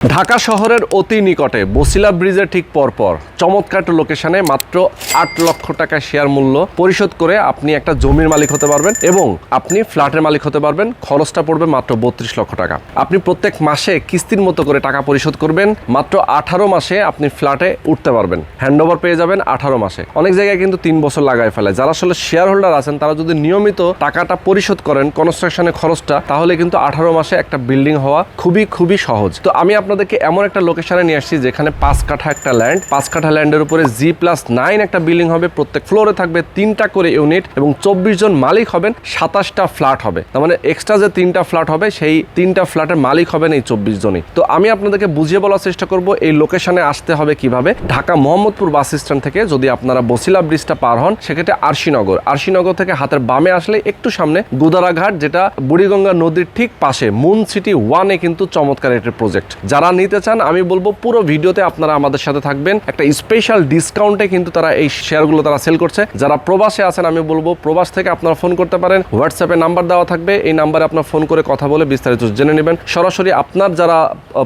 ঢাকা শহরের অতি নিকটে বসিলা ব্রিজের ঠিক পরপর চমৎকার লোকেশনে মাত্র আট লক্ষ টাকা শেয়ার মূল্য পরিশোধ করে আপনি একটা জমির মালিক হতে পারবেন এবং আপনি ফ্ল্যাটের মালিক হতে পারবেন। খরচটা পড়বে মাত্র বত্রিশ লক্ষ টাকা। আপনি প্রত্যেক মাসে কিস্তির মতো করে টাকা পরিশোধ করবেন। মাত্র আঠারো মাসে আপনি ফ্ল্যাটে উঠতে পারবেন। হ্যান্ডওভার পেয়ে যাবেন আঠারো মাসে। অনেক জায়গায় কিন্তু তিন বছর লাগায় ফেলে। যারা আসলে শেয়ার হোল্ডার আছেন, তারা যদি নিয়মিত টাকাটা পরিশোধ করেন কনস্ট্রাকশনের খরচটা, তাহলে কিন্তু আঠারো মাসে একটা বিল্ডিং হওয়া খুবই খুবই সহজ। তো আমি আপনাদেরকে এমন একটা লোকেশনে নিয়ে আসছি, যেখানে পাঁচ কাঠা একটা ল্যান্ড পাঁচ কাঠা ল্যান্ডের উপরে জি প্লাস নাইন একটা বিল্ডিং হবে, প্রত্যেক ফ্লোরে থাকবে তিনটা করে ইউনিট এবং চব্বিশ জন মালিক হবেন, সাতাশটা ফ্ল্যাট হবে। তার মানে এক্সট্রা যে তিনটা ফ্ল্যাট হবে, সেই তিনটা ফ্ল্যাটের মালিক হবেন এই চব্বিশ জনই। তো আমি আপনাদেরকে বুঝিয়ে বলার চেষ্টা করব, এই লোকেশনে আসতে হবে কীভাবে। ঢাকা মোহাম্মদপুর বাস স্ট্যান্ড থেকে যদি আপনারা বসিলা ব্রিজটা পার হন, সেক্ষেত্রে আরশিনগর। আরশিনগর থেকে হাতের বামে আসলে একটু সামনে গুদারাঘাট, যেটা বুড়িগঙ্গা নদীর ঠিক পাশে, মুন সিটি ওয়ানে কিন্তু চমৎকার একটি প্রজেক্ট যারা নিতে চান আমি বলব পুরো ভিডিওতে আপনারা আমাদের সাথে থাকবেন। একটা স্পেশাল ডিসকাউন্টে কিন্তু তারা এই শেয়ারগুলো তারা সেল করছে। যারা প্রবাসে আছেন আমি বলব প্রবাস থেকে আপনারা ফোন করতে পারেন। হোয়াটসঅ্যাপে নাম্বার দেওয়া থাকবে। এই নাম্বারে আপনার ফোন করে কথা বলে বিস্তারিত জেনে নেবেন। সরাসরি আপনার যারা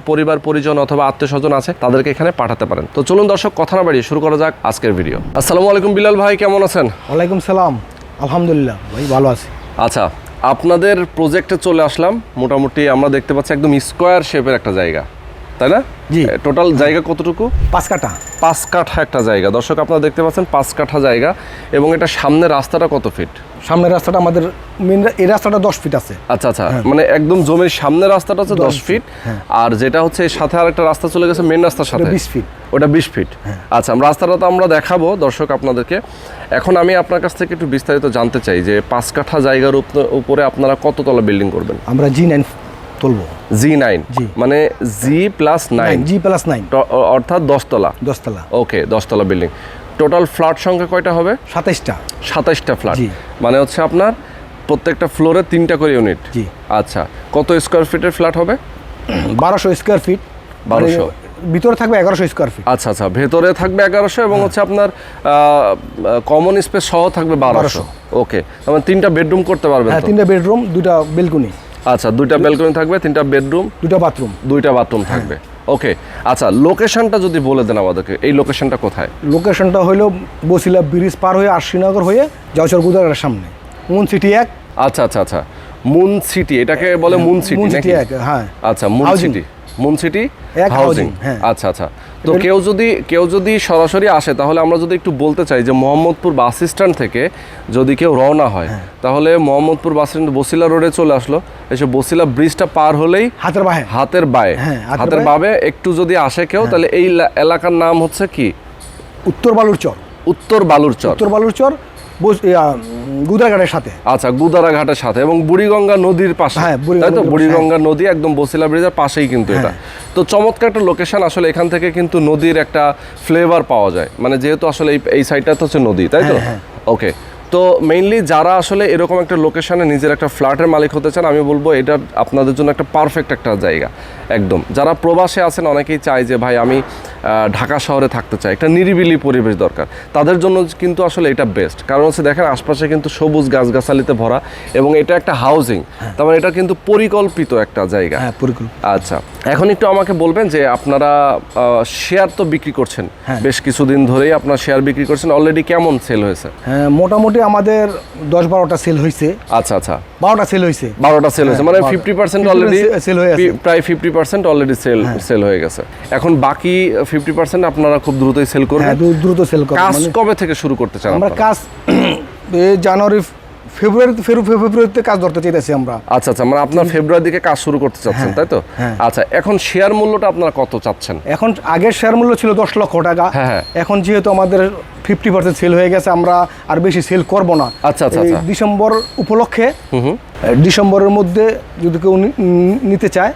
পরিবার পরিজন অথবা আত্মীয় স্বজন আছে তাদেরকে এখানে পাঠাতে পারেন। তো চলুন দর্শক কথা না বাড়িয়ে শুরু করা যাক আজকের ভিডিও আসসালামু আলাইকুম বিলাল ভাই কেমন আছেন? ওয়ালাইকুম সালাম। আলহামদুলিল্লাহ ভাই ভালো আছি। আচ্ছা আপনাদের প্রজেক্টে চলে আসলাম। মোটামুটি আমরা দেখতে পাচ্ছি একদম স্কোয়ার শেপের একটা জায়গা। তাই না? জি। টোটাল জায়গা কতটুকু? পাঁচ কাঠা। পাঁচ কাঠা একটা জায়গা। দর্শক আপনারা দেখতে পাচ্ছেন পাঁচ কাঠা জায়গা এবং এটা সামনের রাস্তাটা কত ফিট সামনের রাস্তাটা আমাদের মেন এই রাস্তাটা দশ ফিট আছে। আচ্ছা আচ্ছা। মানে একদম জমির সামনের রাস্তাটা হচ্ছে দশ ফিট আর যেটা হচ্ছে এর সাথে আর একটা রাস্তা চলে গেছে মেন রাস্তার সাথে। বিশ ফিট ওটা বিশ ফিট আচ্ছা রাস্তাটা তো আমরা দেখাবো দর্শক আপনাদেরকে। এখন আমি আপনার কাছ থেকে একটু বিস্তারিত জানতে চাই যে পাঁচ কাঠা জায়গার উপ- উপরে আপনারা কততলা বিল্ডিং করবেন? আমরা জি নাইন তুলবো। G nine. মানে G plus nine. G plus nine. অর্থাৎ দশতলা। দশতলা। ওকে দশতলা বিল্ডিং। টোটাল ফ্ল্যাট সংখ্যা কয়টা হবে? সাতাইশটা। সাতাইশটা ফ্ল্যাট। মানে হচ্ছে আপনার প্রত্যেকটা ফ্লোরে তিনটা করে ইউনিট। জি। আচ্ছা কত স্কোয়ার ফিটের ফ্ল্যাট হবে? বারোশো স্কোয়ার ফিট 1200 ভিতরে থাকবে এগারোশো স্কোয়ার ফিট আচ্ছা আচ্ছা ভেতরে থাকবে এগারোশো এবং হচ্ছে আপনার কমন স্পেস সহ থাকবে বারোশো। ওকে মানে তিনটা বেডরুম করতে পারবেন হ্যাঁ তিনটা বেডরুম দুটা বেলকনি আচ্ছা দুইটা ব্যালকনি থাকবে তিনটা বেডরুম দুইটা বাথরুম দুইটা বাথরুম থাকবে। ওকে আচ্ছা লোকেশনটা যদি বলে দেন আমাদেরকে এই লোকেশনটা কোথায়? লোকেশনটা হলো বসিলা ব্রিজ পার হয়ে আশিনগর হয়ে যাওয়ার গুদারের সামনে মুন সিটি এক। আচ্ছা আচ্ছা আচ্ছা মুন সিটি এটাকে বলে মুন সিটি মুন নাকি? সিটি এক হ্যাঁ। আচ্ছা moon city moon city housing হ্যাঁ। আচ্ছা আচ্ছা। তো কেউ যদি কেউ যদি সরাসরি আসে তাহলে আমরা যদি একটু বলতে চাই যে মোহাম্মদপুর বাস স্ট্যান্ড থেকে যদি কেউ রওনা হয় হ্যাঁ। তাহলে মোহাম্মদপুর বাস স্ট্যান্ড বসিলা রোডে চলে আসলো। এসে বসিলা ব্রিজটা পার হলেই হাতের বাহে হাতের বায়ে। হ্যাঁ, হাতের বায়ে। বাবে একটু যদি আসে কেউ তাহলে এই এলাকার নাম হচ্ছে কি? উত্তর বালুর চর উত্তর বালুরচর। উত্তর বালুর চর গুদারঘাটের সাথে। আচ্ছা গুদারাঘাটের সাথে এবং বুড়িগঙ্গা নদীর পাশে। হ্যাঁ, তাই তো? বুড়িগঙ্গা নদী একদম বসিলা ব্রিজের পাশেই কিন্তু এটা। তো চমৎকার একটা লোকেশন আসলে এখান থেকে কিন্তু নদীর একটা ফ্লেভার পাওয়া যায়। মানে যেহেতু আসলে এই সাইডটা তো হচ্ছে নদী তাই তো? হ্যাঁ, ওকে তো মেইনলি যারা আসলে এরকম একটা লোকেশনে নিজের একটা ফ্ল্যাটের মালিক হতে চান আমি বলব এটা আপনাদের জন্য একটা পারফেক্ট একটা জায়গা একদম। যারা প্রবাসে আছেন অনেকেই চায় যে ভাই আমি ঢাকা শহরে থাকতে চাই। একটা নিরিবিলি পরিবেশ দরকার। তাদের জন্য কিন্তু আসলে এটা বেস্ট কারণ হচ্ছে দেখেন আশপাশে কিন্তু সবুজ গাছগাছালিতে ভরা এবং এটা একটা হাউজিং তার মানে এটা কিন্তু পরিকল্পিত একটা জায়গা। হ্যাঁ আচ্ছা এখন একটু আমাকে বলবেন যে আপনারা শেয়ার তো বিক্রি করছেন। হ্যাঁ। বেশ কিছুদিন ধরেই আপনার শেয়ার বিক্রি করছেন। অলরেডি কেমন সেল হয়েছে? হ্যাঁ মোটামুটি আমাদের দশ বারোটা সেল হয়েছে আচ্ছা আচ্ছা। বারোটা সেল হয়েছে বারোটা সেল হয়েছে মানে ফিফটি পার্সেন্ট অলরেডি সেল হয়ে গেছে প্রায় fifty percent already sale sale হয়ে গেছে। এখন বাকি ফিফটি পার্সেন্ট আপনারা খুব দ্রুতই সেল হ্যাঁ করবেন দ্রুত সেল করবেন। কাজ মানে কবে থেকে শুরু করতে চান আমরা কাজ জানুয়ারি ফেব্রুয়ারিতে ফেরু ফেব্রুয়ারিতে কাজ ধরতে চাইতেছি আমরা। আচ্ছা আচ্ছা মানে আপনার ফেব্রুয়ারি দিকে কাজ শুরু করতে চাচ্ছেন তাই তো? হ্যাঁ। আচ্ছা এখন শেয়ার মূল্যটা আপনারা কত চাচ্ছেন? এখন আগের শেয়ার মূল্য ছিল দশ লক্ষ টাকা। হ্যাঁ, হ্যাঁ। এখন যেহেতু আমাদের ফিফটি পার্সেন্ট সেল হয়ে গেছে আমরা আর বেশি সেল করব না। আচ্ছা, আচ্ছা, আচ্ছা। ডিসেম্বর উপলক্ষে ডিসেম্বরের মধ্যে যদি কেউ নিতে চায়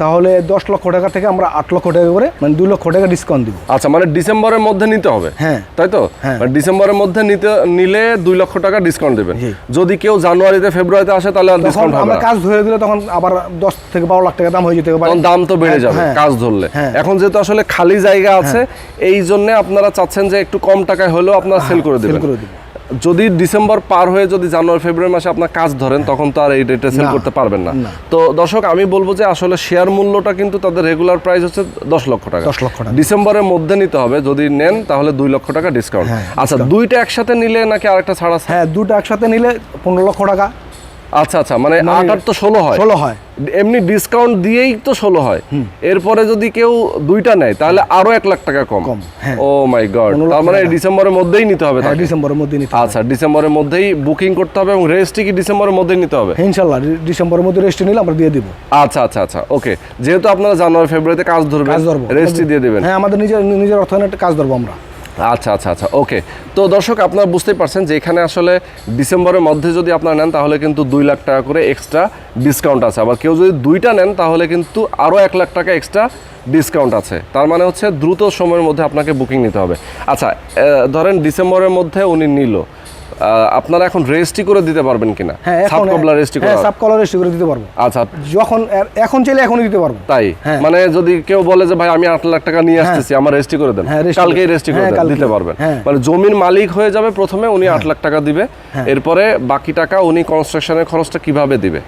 তাহলে দশ লক্ষ টাকা থেকে আমরা আট লক্ষ টাকা করে মানে দুই লক্ষ টাকা ডিসকাউন্ট দিব। আচ্ছা মানে ডিসেম্বরের মধ্যে নিতে হবে? হ্যাঁ। তাই তো? হ্যাঁ। মানে ডিসেম্বরের মধ্যে নিতে নিলে দুই লক্ষ টাকা ডিসকাউন্ট দেবেন। যদি কেউ জানুয়ারিতে ফেব্রুয়ারিতে আসে তাহলে আর ডিসকাউন্ট হবে আমরা কাজ ধরে দিলে তখন আবার দশ থেকে বারো লাখ টাকা দাম হয়ে যেতে পারে। দাম তো বেড়ে হ্যাঁ, যাবে হ্যাঁ। কাজ ধরলে। হ্যাঁ। এখন যেহেতু আসলে খালি জায়গা আছে এই জন্য আপনারা চাচ্ছেন যে একটু কম টাকায় হলেও আপনারা সেল করে সেল দেবেন। যদি ডিসেম্বর পার হয়ে যদি জানুয়ারি ফেব্রুয়ারি মাসে আপনার কাজ ধরেন তখন তো আর এই রেটে সেল করতে পারবেন না। তো দর্শক আমি বলব যে আসলে শেয়ার মূল্যটা কিন্তু তাদের রেগুলার প্রাইস হচ্ছে দশ লক্ষ টাকা। 10 লক্ষ টাকা। ডিসেম্বরের মধ্যে নিতে হবে যদি নেন তাহলে দুই লক্ষ টাকা ডিসকাউন্ট হ্যাঁ, আচ্ছা দুইটা একসাথে নিলে নাকি আরেকটা ছাড় আছে? হ্যাঁ দুটো একসাথে নিলে পনেরো লক্ষ টাকা। আচ্ছা আচ্ছা মানে মানে আট আট তো ষোলো হয়। ষোলো হয়। এমনি ডিসকাউন্ট দিয়েই তো ষোলো হয়। এরপরে যদি কেউ দুইটা নেয় তাহলে আরও এক লাখ টাকা কম। কম। ও মাই গড তার মানে ডিসেম্বরের মধ্যেই নিতে হবে হ্যাঁ ডিসেম্বরের মধ্যে নিতে আচ্ছা ডিসেম্বরের মধ্যেই বুকিং করতে হবে এবং রেজিস্ট্রি কি ডিসেম্বরের মধ্যেই নিতে হবে? ইনশাল্লাহ ডিসেম্বরের মধ্যে রেজিস্ট্রি নিলে আমরা দিয়ে দিব। আচ্ছা আচ্ছা আচ্ছা ওকে যেহেতু আপনারা জানুয়ারি ফেব্রুয়ারিতে কাজ ধরবেন কাজ ধরবো। রেজিস্ট্রি দিয়ে দেবেন। হ্যাঁ আমাদের নিজের নিজের অর্থায়নে কাজ ধরবো আমরা। আচ্ছা আচ্ছা আচ্ছা ওকে তো দর্শক, আপনারা বুঝতেই পারছেন যে এখানে আসলে ডিসেম্বরের মধ্যে যদি আপনারা নেন, তাহলে কিন্তু দুই লাখ টাকা করে এক্সট্রা ডিসকাউন্ট আছে। আবার কেউ যদি দুইটা নেন, তাহলে কিন্তু আরও এক লাখ টাকা এক্সট্রা ডিসকাউন্ট আছে। তার মানে হচ্ছে দ্রুত সময়ের মধ্যে আপনাকে বুকিং নিতে হবে। আচ্ছা ধরেন ডিসেম্বরের মধ্যে উনি নিল। আপনারা এখন রেজিস্ট্রি করে দিতে পারবেন কিনা? হ্যাঁ এখন সাবকবলা রেজিস্ট্রি হ্যাঁ করা সাব রেস্ট করে দিতে পারব। আচ্ছা। যখন এখন চাইলে এখনই দিতে পারব। তাই? হ্যাঁ। মানে যদি কেউ বলে যে ভাই আমি আট লাখ টাকা নিয়ে আসতেছি আমার রেজিস্ট্রি করে দেন। হ্যাঁ, কালকেই করে- রেজিস্ট্রি করে হ্যাঁ, দিতে পারবেন। হ্যাঁ। মানে জমির মালিক হয়ে যাবে প্রথমে উনি আট লাখ টাকা দিবে। এরপরে বাকি টাকা উনি কনস্ট্রাকশনের খরচটা কীভাবে দিবে?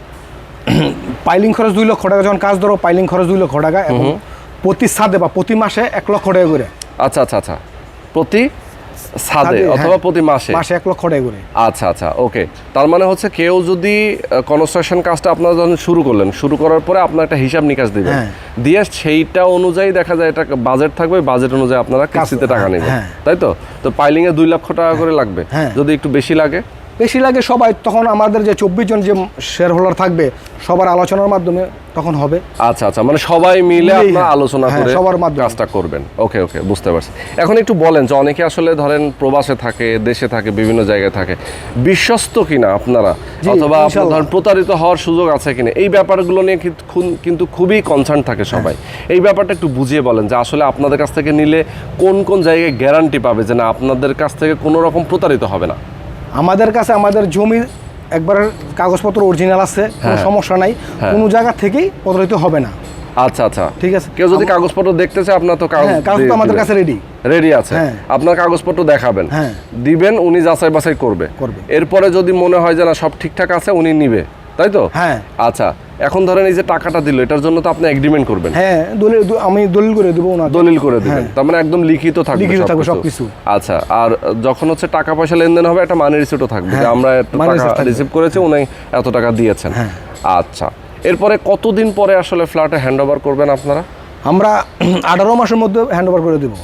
পাইলিং খরচ দুই লক্ষ টাকা যখন কাজ ধরো পাইলিং খরচ দুই লক্ষ টাকা এবং প্রতি সাদে বা প্রতি মাসে এক লক্ষ টাকা করে। আচ্ছা আচ্ছা আচ্ছা। প্রতি সাদে অথবা হ্যাঁ। প্রতি মাসে মাসে এক লক্ষ টাকা করে আচ্ছা আচ্ছা ওকে তার মানে হচ্ছে কেউ যদি কনস্ট্রাকশন কাজটা আপনারা যখন শুরু করলেন শুরু করার পরে আপনার একটা হিসাব নিকাশ দিবেন হ্যাঁ। দিয়ে সেইটা অনুযায়ী দেখা যায় এটা বাজেট থাকবে বাজেট অনুযায়ী আপনারা কিস্তিতে টাকা নেবেন হ্যাঁ। তাই তো তো পাইলিং এ দুই লক্ষ টাকা করে লাগবে। যদি একটু বেশি লাগে বেশি লাগে সবাই তখন আমাদের যে চব্বিশ জন যে শেয়ার হোল্ডার থাকবে সবার আলোচনার মাধ্যমে তখন হবে। আচ্ছা আচ্ছা মানে সবাই মিলে আপনারা হ্যাঁ। আলোচনা হ্যাঁ, করে সবার মাধ্যমে। কাজটা করবেন। ওকে ওকে বুঝতে পারছি। এখন একটু বলেন যে অনেকে আসলে ধরেন প্রবাসে থাকে দেশে থাকে বিভিন্ন জায়গায় থাকে। বিশ্বস্ত কিনা আপনারা? অথবা আপনার ধরেন প্রতারিত হওয়ার সুযোগ আছে কিনা? এই ব্যাপারগুলো নিয়ে কিন্তু কিন্তু খুবই কনসার্ন থাকে সবাই। এই ব্যাপারটা একটু বুঝিয়ে বলেন যে আসলে আপনাদের কাছ থেকে নিলে কোন কোন জায়গায় গ্যারান্টি পাবে যে না আপনাদের কাছ থেকে কোনো রকম প্রতারিত হবে না? আমাদের কাছে আমাদের জমির একবার কাগজপত্র অরিজিনাল আছে কোনো হ্যাঁ। সমস্যা নাই হ্যাঁ। কোনো জায়গা থেকেই প্রতারিত হবে না আচ্ছা আচ্ছা ঠিক আছে কেউ যদি কাগজপত্র দেখতে চায় আপনার তো কাগজ হ্যাঁ কাগজ তো আমাদের কাছে রেডি রেডি আছে। আপনার কাগজপত্র দেখাবেন হ্যাঁ। দিবেন উনি যাচাই বাছাই করবে করবে। এরপরে যদি মনে হয় যে না সব ঠিকঠাক আছে উনি নিবে তাই তো হ্যাঁ। আচ্ছা এখন ধরেন এই যে টাকাটা দিল এটার জন্য তো আপনি এগ্রিমেন্ট করবেন। হ্যাঁ দলিল আমি দলিল করে দেবো না দলিল করে দিবেন তার মানে একদম লিখিত থাকবে লিখিত থাকবে সবকিছু। আচ্ছা আর যখন হচ্ছে টাকা পয়সা লেনদেন হবে একটা মানি রিসিটও থাকবে যে হ্যাঁ, আমরা টাকা রিসিভ করেছি উনি এত টাকা দিয়েছেন। হ্যাঁ। আচ্ছা এরপরে কতদিন পরে আসলে ফ্ল্যাটে হ্যান্ড ওভার করবেন আপনারা? আমরা আঠারো মাসের মধ্যে হ্যান্ড ওভার করে দেবো।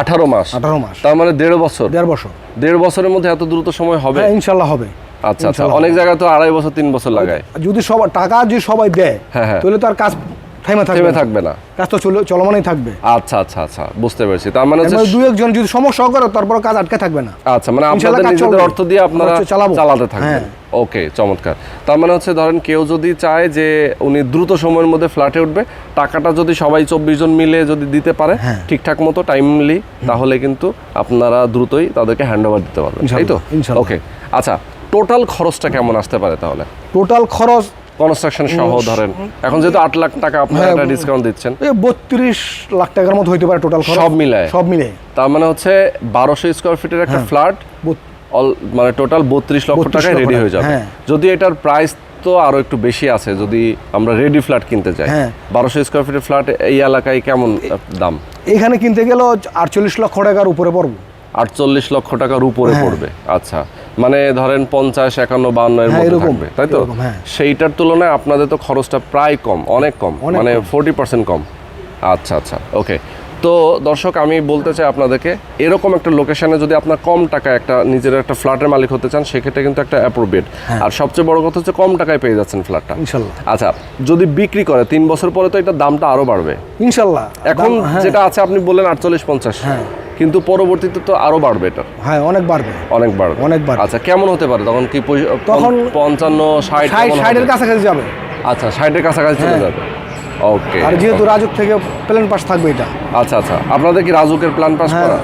আঠারো মাস? আঠারো মাস। তার মানে দেড় বছর? দেড় বছর। দেড় বছরের মধ্যে এত দ্রুত সময় হবে? হ্যাঁ ইনশাল্লাহ হবে। আচ্ছা আচ্ছা। অনেক জায়গায় তো আড়াই বছর তিন বছর লাগায়। যদি সবাই টাকা যদি সবাই দেয় হ্যাঁ, হ্যাঁ। তাহলে তার কাজ থেমে থাকবে থেমে থাকবে না। কাজ তো চলে চলমানই থাকবে। আচ্ছা আচ্ছা আচ্ছা। বুঝতে পেরেছি। তার মানে হচ্ছে দুই একজন যদি সমস্যা করে তারপর কাজ আটকে থাকবে না। আচ্ছা মানে আপনাদের নিজেদের অর্থ দিয়ে আপনারা। চালাতে থাকবেন হ্যাঁ। ওকে চমৎকার। তার মানে হচ্ছে ধরেন কেউ যদি চায় যে উনি দ্রুত সময়ের মধ্যে ফ্ল্যাটে উঠবে টাকাটা যদি সবাই চব্বিশ জন মিলে যদি দিতে পারে। ঠিকঠাক মতো টাইমলি তাহলে কিন্তু আপনারা দ্রুতই তাদেরকে হ্যান্ড ওভার দিতে পারবেন। তাই তো। ওকে। আচ্ছা টোটাল খরচটা কেমন আসতে পারে তাহলে? টোটাল খরচ কনস্ট্রাকশন সহ ধরেন এখন যেহেতু আট লাখ টাকা আপনারা হ্যাঁ, একটা ডিসকাউন্ট দিচ্ছেন। বত্রিশ লাখ টাকার মতো হইতে পারে টোটাল খরচ। সব মিলায়? সব মিলে তার মানে হচ্ছে বারোশো স্কোয়ার ফিটের একটা ফ্ল্যাট অল মানে টোটাল বত্রিশ লক্ষ টাকায় রেডি হয়ে যাবে। হ্যাঁ। যদি এটার প্রাইস তো আরও একটু বেশি আছে যদি আমরা রেডি ফ্ল্যাট কিনতে চাই হ্যাঁ। বারোশো স্কোয়ার ফিটের ফ্ল্যাট এই এলাকায় কেমন দাম? এখানে কিনতে গেলেও আটচল্লিশ লক্ষ টাকার উপরে পড়বে। আটচল্লিশ লক্ষ টাকার উপরে। পড়বে আচ্ছা। মানে ধরেন পঞ্চাশ একান্ন এর হ্যাঁ, মধ্যে থাকবে তাই তো? হ্যাঁ। সেইটার তুলনায় আপনাদের তো খরচটা প্রায় কম অনেক কম মানে ফোরটি পার্সেন্ট কম। আচ্ছা আচ্ছা ওকে তো দর্শক আমি বলতে চাই আপনাদেরকে এরকম একটা লোকেশনে যদি আপনার কম টাকায় একটা নিজের একটা ফ্ল্যাটের মালিক হতে চান সেক্ষেত্রে কিন্তু একটা অ্যাপ্রোপ্রিয়েট আর সবচেয়ে বড় কথা হচ্ছে কম টাকায় পেয়ে যাচ্ছেন ফ্ল্যাটটা ইনশাল্লাহ। আচ্ছা যদি বিক্রি করে তিন বছর পরে তো এটার দামটা আরও বাড়বে। ইনশাল্লাহ। এখন হ্যাঁ, যেটা আছে আপনি বললেন আটচল্লিশ পঞ্চাশ। হ্যাঁ। কিন্তু পরবর্তীতে তো আরও বাড়বে এটা। হ্যাঁ অনেক বাড়বে। অনেক বাড়বে। অনেক বাড়বে। আচ্ছা কেমন হতে পারে? তখন কি তখন পঞ্চান্ন ষাট ষাটের? কাছাকাছি যাবে। আচ্ছা ষাটের কাছাকাছি চলে হ্যাঁ। যাবে। ওকে। আর যেহেতু রাজুক থেকে প্ল্যান পাস থাকবে এটা। আচ্ছা আচ্ছা। আপনাদের কি রাজুকের প্ল্যান পাস করা?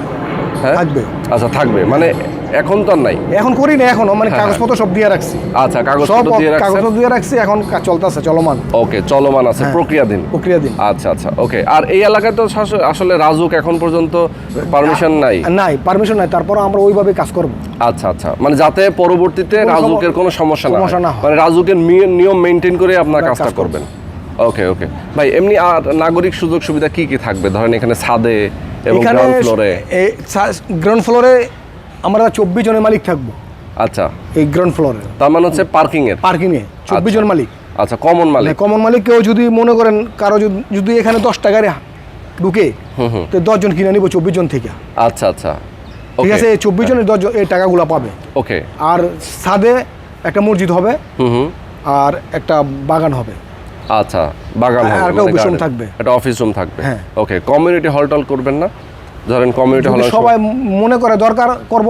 হ্যাঁ? থাকবে। আচ্ছা থাকবে। মানে এখন তো নাই? এখন করি না এখনও। মানে হ্যাঁ, কাগজপত্র সব দিয়ে রাখছি। আচ্ছা কাগজপত্র দিয়ে রাখছেন? কাগজপত্র দিয়ে রাখছি এখন কাজ চলতেছে চলমান। ওকে চলমান আছে হ্যাঁ। প্রক্রিয়াধীন। প্রক্রিয়া দিন আচ্ছা আচ্ছা ওকে। আর এই এলাকায় তো আসলে রাজুক এখন পর্যন্ত পারমিশন নাই? নাই পারমিশন নাই তারপর আমরা ওইভাবে কাজ করব। আচ্ছা আচ্ছা মানে যাতে পরবর্তীতে রাজুকের কোনো সমস্যা না সমস্যা হয়। না মানে রাজুকের নিয়ম মেনটেন করে আপনার কাজটা কাজ করবেন। ওকে ওকে। ভাই এমনি আর নাগরিক সুযোগ সুবিধা কি কি থাকবে? ধরেন এখানে ছাদে এবং গ্রাউন্ড ফ্লোরে গ্রাউন্ড ফ্লোরে আমরা চব্বিশ জনের মালিক থাকব। আচ্ছা। এই গ্রাউন্ড ফ্লোরে তার মানে হচ্ছে পার্কিং এর? পার্কিং এ চব্বিশ জন মালিক। আচ্ছা কমন মালিক। কমন মালিক কেউ যদি মনে করেন কারও যদি- এখানে দশটা গাড়ি ঢুকে হুম হুম। তো দশজন কিনে নিব চব্বিশ জন থেকে। আচ্ছা আচ্ছা। ঠিক আছে এই চব্বিশ জনের দশজন এই টাকাগুলো পাবে। ওকে আর সাদে একটা মসজিদ হবে। হুম হুম। আর একটা বাগান হবে। আচ্ছা বাগান হবে, একটা মানে অফিস রুম থাকবে। একটা অফিস রুম থাকবে। হ্যাঁ। ওকে কমিউনিটি হল টল করবেন না? ধরেন কমিউনিটি হল সবাই মনে করে দরকার করব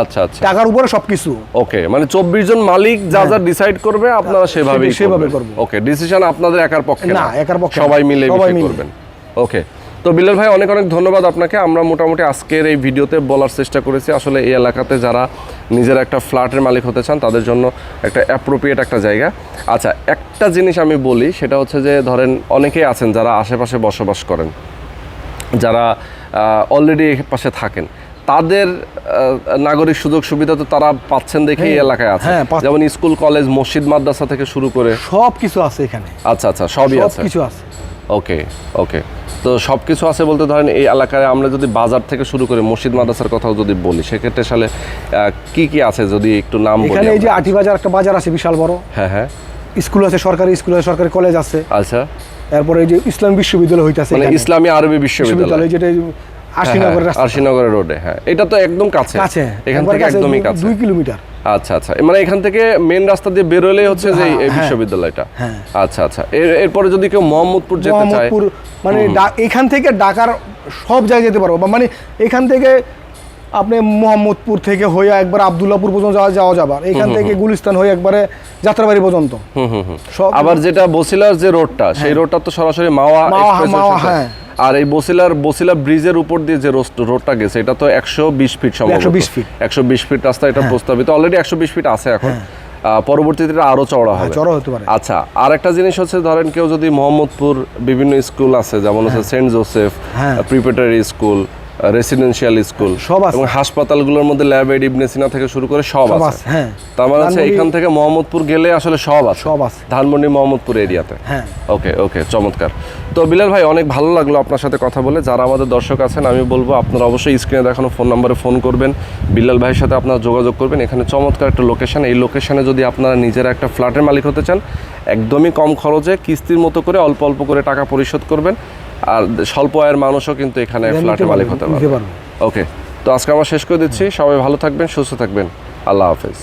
আচ্ছা আচ্ছা। টাকার উপরে সবকিছু। ওকে মানে চব্বিশ জন মালিক যা যা ডিসাইড করবে আপনারা সেভাবেই হ্যাঁ। সেভাবে করব। ওকে ডিসিশন আপনাদের একার পক্ষে না, একার পক্ষে সবাই মিলে। করবেন। ওকে তো বিল্লাল ভাই অনেক অনেক ধন্যবাদ আপনাকে। আমরা মোটামুটি আজকের এই ভিডিওতে বলার চেষ্টা করেছি। আসলে এই এলাকাতে যারা নিজের একটা ফ্ল্যাটের মালিক হতে চান তাদের জন্য একটা অ্যাপ্রোপ্রিয়েট একটা জায়গা। আচ্ছা একটা জিনিস আমি বলি সেটা হচ্ছে যে ধরেন অনেকেই আছেন যারা আশেপাশে বসবাস করেন। যারা অলরেডি পাশে থাকেন। তাদের নাগরিক সুযোগ সুবিধা তো তারা পাচ্ছেন দেখেই এই এলাকায় আছে। হ্যাঁ, যেমন স্কুল কলেজ মসজিদ মাদ্রাসা থেকে শুরু করে সব কিছু আছে এখানে। আচ্ছা আচ্ছা সবই আছে। কিছু আছে। ওকে ওকে। তো সব কিছু আছে বলতে ধরেন এই এলাকায় আমরা যদি বাজার থেকে শুরু করে মসজিদ মাদ্রাসার কথাও যদি বলি সেক্ষেত্রে আহ, কি কি আছে যদি একটু নাম এখানে এই যে আটি বাজার একটা বাজার আছে বিশাল বড়। হ্যাঁ হ্যাঁ। স্কুল আছে সরকারি স্কুল আছে সরকারি কলেজ আছে। আচ্ছা। এরপরে এই যে ইসলাম বিশ্ববিদ্যালয় হইতাছে মানে ইসলামী আরবি বিশ্ববিদ্যালয়। যেটা আশিনগরের রোডে হ্যাঁ। এটা তো একদম কাছে। কাছে। এখান থেকে একদমই কাছে। দুই কিলোমিটার। আচ্ছা আচ্ছা। মানে এখান থেকে মেন রাস্তা দিয়ে বেরোলেই হচ্ছে যে এই- হ্যাঁ, হ্যাঁ। বিশ্ববিদ্যালয়টা। হ্যাঁ। আচ্ছা আচ্ছা। এরপরে যদি কেউ মোহাম্মদপুর যেতে চায় মোহাম্মদপুর মানে এখান থেকে ঢাকার সব জায়গায় যেতে পারব। মানে এখান থেকে আপনি মোহাম্মদপুর থেকে হয়ে একবার আবদুল্লাপুর পর্যন্ত যাওয়া যাওয়া যাবার এখান থেকে গুলিস্তান হয়ে একবারে যাত্রাবাড়ি পর্যন্ত। আবার যেটা বসিলার যে রোডটা সেই রোডটা তো সরাসরি মাওয়া মাওয়া, সাথে। হ্যাঁ। আর এই বসিলার বসিলা ব্রিজের উপর দিয়ে যে রোডটা গেছে এটা তো একশো বিশ ফিট সম্ভবত। 120 ফিট। একশো বিশ ফিট রাস্তা এটা প্রস্তাবিত। অলরেডি একশো বিশ ফিট আছে এখন। পরবর্তীতে এটা আরও চওড়া হবে। চড়া হতে পারে। আচ্ছা আর একটা জিনিস হচ্ছে ধরেন কেউ যদি মোহাম্মদপুর বিভিন্ন স্কুল আছে যেমন হচ্ছে Saint Joseph preparatory school residential school সব আছে। এবং হাসপাতালগুলোর মধ্যে ল্যাব এড ইবনে সিনা থেকে শুরু করে সব আছে। আছে, হ্যাঁ। তার মানে ধানমন্ডি- এখান থেকে মোহাম্মদপুর গেলে আসলে সব আছে। সব আছে। ধানমন্ডি মোহাম্মদপুর এরিয়াতে হ্যাঁ। ওকে ওকে চমৎকার। তো বিলাল ভাই অনেক ভালো লাগল আপনার সাথে কথা বলে। যারা আমাদের দর্শক আছেন আমি বলব আপনারা অবশ্যই স্ক্রিনে দেখানো ফোন নাম্বারে ফোন করবেন। বিল্লাল ভাইয়ের সাথে আপনারা যোগাযোগ করবেন। এখানে চমৎকার একটা লোকেশন এই লোকেশনে যদি আপনারা নিজেরা একটা ফ্ল্যাটের মালিক হতে চান একদমই কম খরচে কিস্তির মতো করে অল্প অল্প করে টাকা পরিশোধ করবেন। আর স্বল্প আয়ের মানুষও কিন্তু এখানে ফ্ল্যাটের মালিক হতে পারবে। ওকে তো আজকে আমরা শেষ করে দিচ্ছি। সবাই ভালো থাকবেন সুস্থ থাকবেন। আল্লাহ হাফেজ।